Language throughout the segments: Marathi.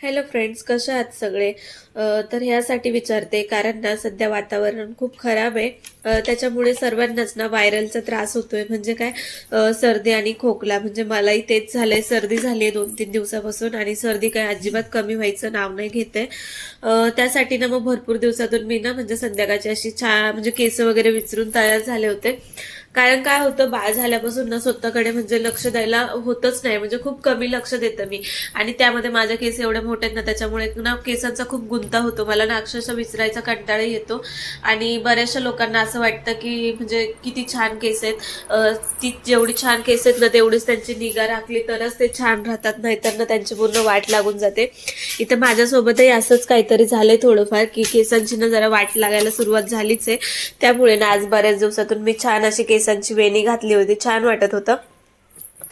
हॅलो फ्रेंड्स कशा आहात सगळे? तर ह्यासाठी विचारते कारण ना सध्या वातावरण खूप खराब आहे. त्याच्यामुळे सर्वांनाच ना व्हायरलचा त्रास होतोय. म्हणजे काय सर्दी आणि खोकला म्हणजे मलाही तेच झालंय. सर्दी झाली आहे दोन तीन दिवसापासून आणि सर्दी काय अजिबात कमी व्हायचं नाव नाही घेते त्यासाठी ना मग भरपूर दिवसातून मी ना म्हणजे संध्याकाळची अशी छा म्हणजे केस वगैरे विचरून तयार झाले होते. कारण काय होतं बाळ झाल्यापासून ना स्वतःकडे म्हणजे लक्ष द्यायला होतच नाही. म्हणजे खूप कमी लक्ष देतं मी. आणि त्यामध्ये माझ्या केस एवढे मोठे आहेत ना त्याच्यामुळे ना केसांचा खूप गुंता होतो. मला ना अक्षरशः विसरायचा कंटाळा येतो. आणि बऱ्याचशा लोकांना असं वाटतं की म्हणजे किती छान केस आहेत. ती जेवढी छान केस आहेत ना तेवढीच त्यांची निगा राखली तरच ते छान राहतात. नाहीतर ना त्यांची पूर्ण वाट लागून जाते. इथं माझ्यासोबतही असंच काहीतरी झालंय थोडंफार की केसांची ना जरा वाट लागायला सुरुवात झालीच आहे. त्यामुळे ना आज बऱ्याच दिवसातून मी छान अशी केसांची वेणी घातली होती. छान वाटत होतं.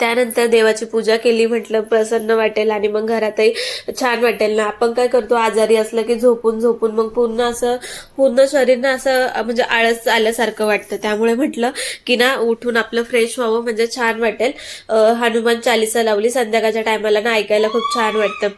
त्यानंतर देवाची पूजा केली म्हटलं प्रसन्न वाटेल आणि मग घरातही छान वाटेल ना. आपण काय करतो आजारी असलं की झोपून झोपून मग पूर्ण असं पूर्ण शरीर ना असं म्हणजे आळस आल्यासारखं वाटतं. त्यामुळे म्हटलं की ना उठून आपलं फ्रेश व्हावं म्हणजे छान वाटेल. हनुमान चालिसा लावली संध्याकाळच्या टायमाला ना ऐकायला खूप छान वाटतं.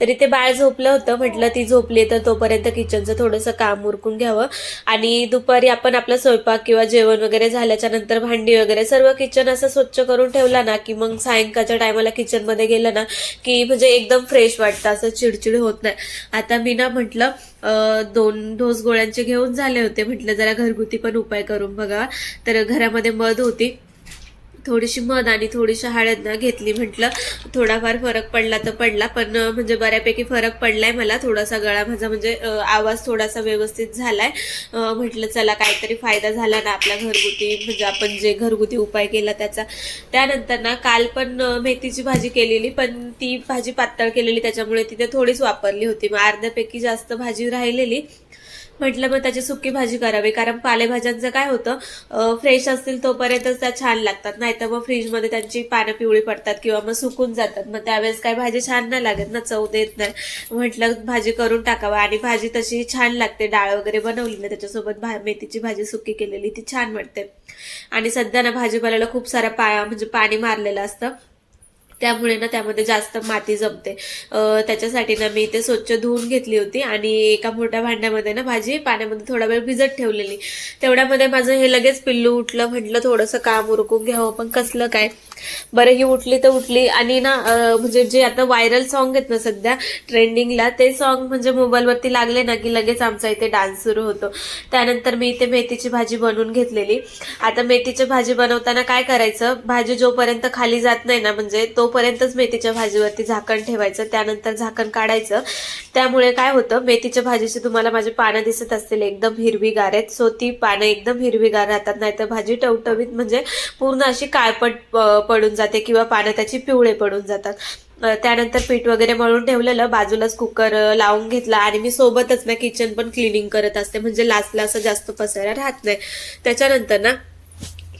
तरी ते बाळ झोपलं होतं म्हटलं ती झोपली तर तोपर्यंत किचनचं थोडंसं काम उरकून घ्यावं. आणि दुपारी आपण आपला स्वयंपाक किंवा जेवण वगैरे झाल्याच्यानंतर भांडी वगैरे सर्व किचन असं स्वच्छ करून ठेवला ना की मग सायंकाळच्या टायमाला किचनमध्ये गेलं ना की म्हणजे एकदम फ्रेश वाटतं असं चिडचिड होत नाही. आता मी ना म्हटलं दोन डोस गोळ्यांचे घेऊन झाले होते. म्हटलं जरा घरगुती पण उपाय करून बघा. तर घरामध्ये मध होती. थोडीशी मध आणि थोडीशी हळद ना घेतली. म्हटलं थोडाफार फरक पडला तर पडला पण म्हणजे बऱ्यापैकी फरक पडलाय मला. थोडासा गळा माझा म्हणजे आवाज थोडासा व्यवस्थित झालाय. म्हटलं चला काहीतरी फायदा झाला ना आपल्या घरगुती म्हणजे आपण जे घरगुती उपाय केला त्याचा. त्यानंतर ना काल पण मेथीची भाजी केलेली पण ती भाजी पातळ केलेली त्याच्यामुळे तिथे थोडीच वापरली होती. मग अर्ध्यापैकी जास्त भाजी राहिलेली. म्हटलं मग त्याची सुकी भाजी करावी. कारण पालेभाज्यांचं काय होतं फ्रेश असतील तोपर्यंतच त्या छान लागतात. नाहीतर मग फ्रीजमध्ये त्यांची पानं पिवळी पडतात किंवा मग सुकून जातात. मग त्यावेळेस काय भाजी छान नाही लागत ना चव देत नाही. म्हटलं भाजी करून टाकावा. आणि भाजी तशी छान लागते. डाळ वगैरे बनवली ना त्याच्यासोबत भा मेथीची भाजी सुकी केलेली ती छान वाटते. आणि सध्या ना भाजीपाल्याला खूप सारा पा म्हणजे पाणी मारलेलं असतं. त्यामुळे ना त्यामध्ये जास्त माती जमते. त्याच्यासाठी ना मी ते स्वच्छ धुवून घेतली होती आणि एका मोठ्या भांड्यामध्ये ना भाजी पाण्यामध्ये थोडा वेळ भिजत ठेवलेली. तेवढ्यामध्ये माझं हे लगेच पिल्लू उठलं म्हटलं थोडंसं काम उरकून घ्यावं पण कसलं काय? बरं ही उठली तर उठली. आणि ना म्हणजे जे आता व्हायरल सॉन्ग आहेत ना सध्या ट्रेंडिंगला ते सॉन्ग म्हणजे मोबाईलवरती लागले ना की लगेच आमचा इथे डान्स सुरू होतो. त्यानंतर मी इथे मेथीची भाजी बनवून घेतलेली. आता मेथीची भाजी बनवताना काय करायचं? भाजी जोपर्यंत खाली जात नाही ना म्हणजे तोपर्यंतच मेथीच्या भाजीवरती झाकण ठेवायचं. त्यानंतर झाकण काढायचं. त्यामुळे काय होतं? मेथीच्या भाजीची तुम्हाला माझी पानं दिसत असतील एकदम हिरवीगार आहेत. सो ती पानं एकदम हिरवीगार राहतात. नाहीतर भाजी टवटवीत म्हणजे पूर्ण अशी काळपट पडून जाते किंवा पानं त्याची पिवळे पडून जातात. त्यानंतर पीठ वगैरे मळून ठेवलेलं बाजूलाच कुकर लावून घेतला आणि मी सोबतच ना किचन पण क्लिनिंग करत असते. म्हणजे लास्टला असं जास्त पसायला राहत नाही. त्याच्यानंतर ना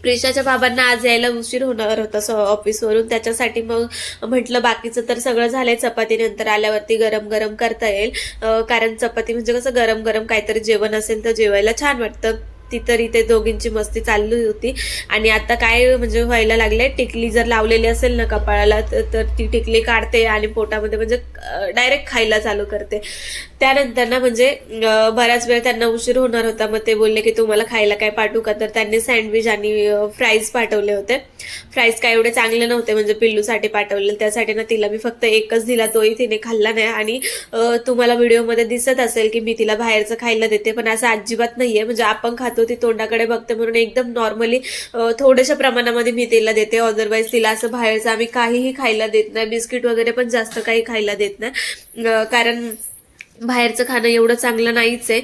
प्रिशाच्या बाबांना आज यायला उशीर होणार होता स- ऑफिसवरून त्याच्यासाठी मग म्हटलं बाकीचं तर सगळं झालंय चपाती नंतर आल्यावरती गरम गरम करता येईल. कारण चपाती म्हणजे कसं गरम गरम काहीतरी जेवण असेल तर जेवायला छान वाटतं. ती तर इथे दोघींची मस्ती चालली होती. आणि आता काय म्हणजे व्हायला लागलंय टिकली जर लावलेली असेल ना कपाळाला तर ती टिकली काढते आणि पोटामध्ये म्हणजे डायरेक्ट खायला चालू करते. त्यानंतर ना म्हणजे बराच वेळ त्यांना उशीर होणार होता. मग ते बोलले की तुम्हाला खायला काय पाठवू का? तर त्यांनी सँडविच आणि फ्राईज पाठवले होते. फ्राईज काय एवढे चांगले नव्हते म्हणजे पिल्लूसाठी पाठवले. त्यासाठी ना तिला मी फक्त एकच दिला तोही तिने खाल्ला नाही. आणि तुम्हाला व्हिडिओमध्ये दिसत असेल की मी तिला बाहेरचं खायला देते पण असं अजिबात नाहीये. म्हणजे आपण खातो ती तोंडाकडे बघते म्हणून एकदम नॉर्मली थोड्याशा प्रमाणामध्ये मी तिला देते. अदरवाईज तिला असं बाहेरचं आम्ही काहीही खायला देत नाही. बिस्किट वगैरे पण जास्त काही खायला देत नाही. कारण बाहेरचं खाणं एवढं चांगलं नाहीच आहे.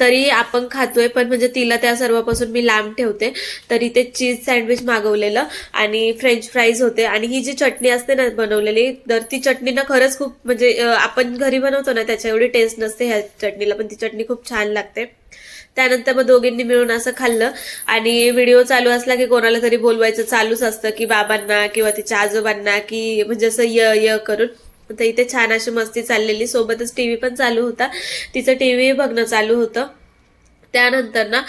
तरी आपण खातोय पण म्हणजे तिला त्या सर्वापासून मी लांब ठेवते. तरी ते चीज सँडविच मागवलेलं आणि फ्रेंच फ्राईज होते. आणि ही जी चटणी असते ना बनवलेली तर ती चटणी ना खरंच खूप म्हणजे आपण घरी बनवतो ना त्याच्या एवढी टेस्ट नसते ह्या चटणीला पण ती चटणी खूप छान लागते. त्यानंतर मग दोघींनी मिळून असं खाल्लं. आणि व्हिडिओ चालू असला की कोणाला तरी बोलवायचं चालूच असतं की बाबांना किंवा तिच्या आजोबांना की म्हणजे असं य य करून. तर इथे छान अशी मस्ती चाललेली. सोबतच टीव्ही पण चालू होता. तिचं टीव्ही बघणं चालू होतं. त्यानंतर ना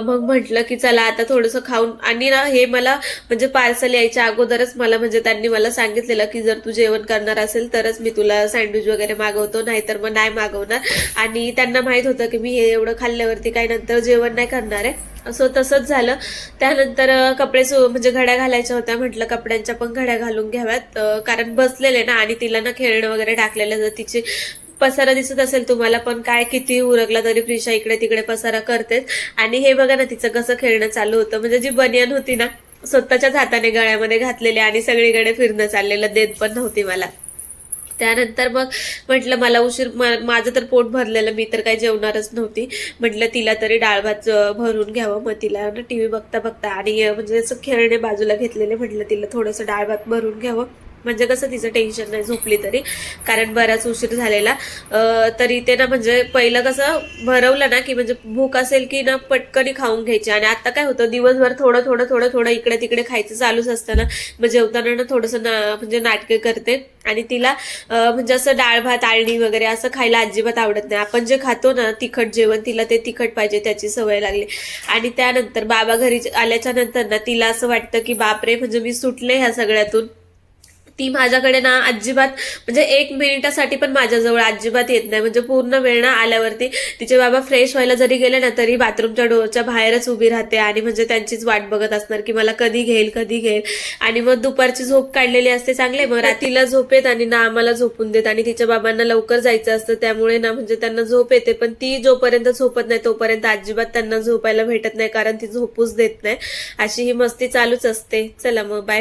मग म्हटलं की चला आता थोडंसं खाऊन आणि ना हे मला म्हणजे पार्सल यायच्या अगोदरच मला म्हणजे त्यांनी मला सांगितलेलं की जर तू जेवण करणार असेल तरच मी तुला सँडविच वगैरे मागवतो नाहीतर मग नाही मागवणार. आणि त्यांना माहीत होतं की मी हे एवढं खाल्ल्यावरती काही नंतर जेवण नाही करणार आहे. असं तसंच झालं. त्यानंतर कपडे सु म्हणजे घड्या घालायच्या होत्या म्हटलं कपड्यांच्या पण घड्या घालून घ्याव्यात. कारण बसलेले ना आणि तिला ना खेळणं वगैरे टाकलेलं तिची पसारा दिसत असेल तुम्हाला पण काय किती उरकला तरी प्रिशा इकडे तिकडे पसारा करतेच. आणि हे बघा ना तिचं कसं खेळणं चालू होतं. म्हणजे जी बनियन होती ना स्वतःच्याच हाताने गळ्यामध्ये घातलेले आणि सगळीकडे फिरणं चाललेलं देत पण नव्हती मला. त्यानंतर मग म्हटलं मला उशीर माझं तर पोट भरलेलं मी तर काही जेवणारच नव्हती. म्हटलं तिला तरी डाळ भात भरून घ्यावं. मग तिला ना टीव्ही बघता बघता आणि म्हणजे असं खेळणे बाजूला घेतलेले म्हटलं तिला थोडंसं डाळ भात भरून घ्यावं. म्हणजे कसं तिचं टेन्शन नाही झोपली तरी. कारण बराच उशीर झालेला. तरी ते ना म्हणजे पहिलं कसं भरवलं ना की म्हणजे भूक असेल की ना पटकनी खाऊन घ्यायची. आणि आता काय होतं दिवसभर थोडं थोडं थोडं थोडं इकडे तिकडे खायचं चालूच असतं ना. मग जेवताना ना थोडंसं ना म्हणजे नाटके करते. आणि तिला म्हणजे असं डाळ भात आळणी वगैरे असं खायला अजिबात आवडत नाही. आपण जे खातो ना तिखट जेवण तिला ते तिखट पाहिजे त्याची सवय लागली. आणि त्यानंतर बाबा घरी आल्याच्यानंतर ना तिला असं वाटतं की बापरे म्हणजे मी सुटले ह्या सगळ्यातून. ती माझ्याकडे ना अजिबात म्हणजे एक मिनिटासाठी पण माझ्याजवळ अजिबात येत नाही. म्हणजे पूर्ण वेळ ना आल्यावरती तिचे बाबा फ्रेश व्हायला जरी गेले ना तरी बाथरूमच्या डोरच्या बाहेरच उभी राहते आणि म्हणजे त्यांचीच वाट बघत असणार की मला कधी घेईल कधी घेईल. आणि मग दुपारची झोप काढलेली असते चांगले मग रात्रीला झोप येत आणि ना आम्हाला झोपून देत. आणि तिच्या बाबांना लवकर जायचं असतं त्यामुळे ना म्हणजे त्यांना झोप येते पण ती जोपर्यंत झोपत नाही तोपर्यंत अजिबात त्यांना झोपायला भेटत नाही कारण ती झोपूच देत नाही. अशी ही मस्ती चालूच असते. चला मग बाय